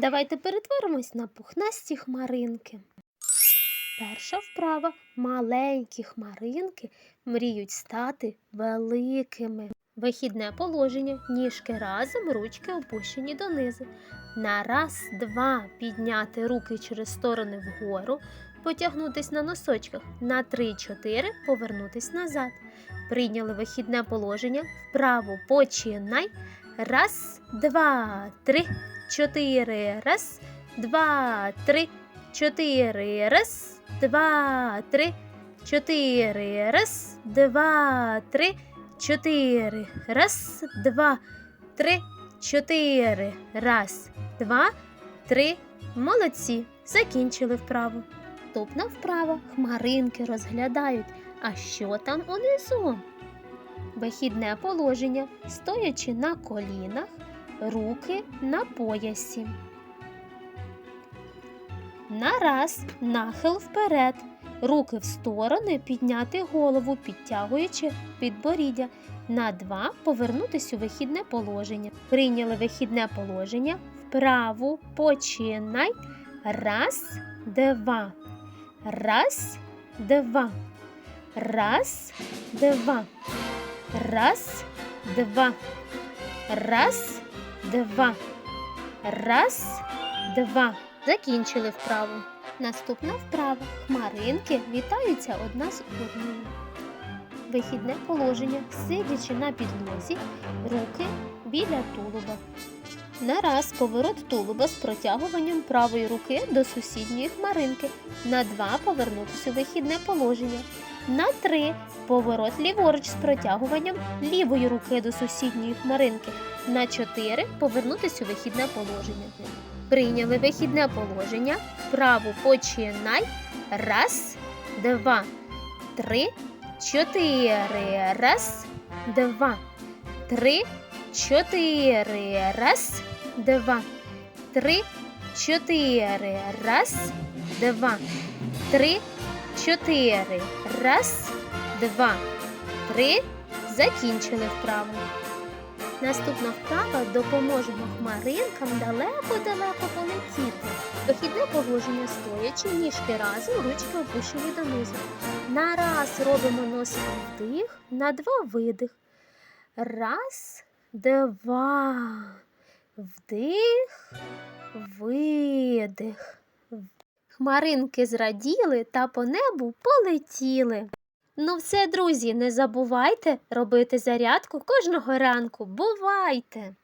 Давайте перетворимось на пухнасті хмаринки. Перша вправа маленькі хмаринки мріють стати великими. Вихідне положення, ніжки разом, ручки опущені донизу. На раз, два підняти руки через сторони вгору, потягнутись на носочках. На три-чотири повернутись назад. Прийняли вихідне положення. Вправо починай. Раз, два, три, чотири. Раз, два, три, чотири. Раз, два, три, чотири. Раз, два, три, чотири. Раз, два, три, чотири. Раз, два, три. Молодці. Закінчили вправу. Наступна вправа хмаринки розглядають. А що там унизу? Вихідне положення, стоячи на колінах, руки на поясі. На раз нахил вперед, руки в сторони, підняти голову, підтягуючи підборіддя. На два повернутися у вихідне положення. Прийняли вихідне положення. Вправу починай. Раз, два. Раз, два. Раз, два. Раз, два. Раз, два. Раз, два. Закінчили вправу. Наступна вправа. Хмаринки вітаються одна з одною. Вихідне положення, сидячи на підлозі, руки біля тулуба. Нараз поворот тулуба з протягуванням правої руки до сусідньої хмаринки. На два повернутися у вихідне положення. На три поворот ліворуч з протягуванням лівої руки до сусідньої хмаринки. На чотири повернутися у вихідне положення. Прийняли вихідне положення. Вправу починай. Раз, два, три, чотири. Раз, два, три, чотири. Раз, два, три, чотири. Раз, два, три, чотири. Раз, два, три. Закінчили вправу. Наступна вправа допоможемо хмаринкам далеко-далеко полетіти. Вихідне положення стоячи, ніжки разом, ручки опущені донизу. На раз робимо носом вдих, на два видих. Раз, два. Вдих, видих. Хмаринки зраділи та по небу полетіли. Ну все, друзі, не забувайте робити зарядку кожного ранку. Бувайте!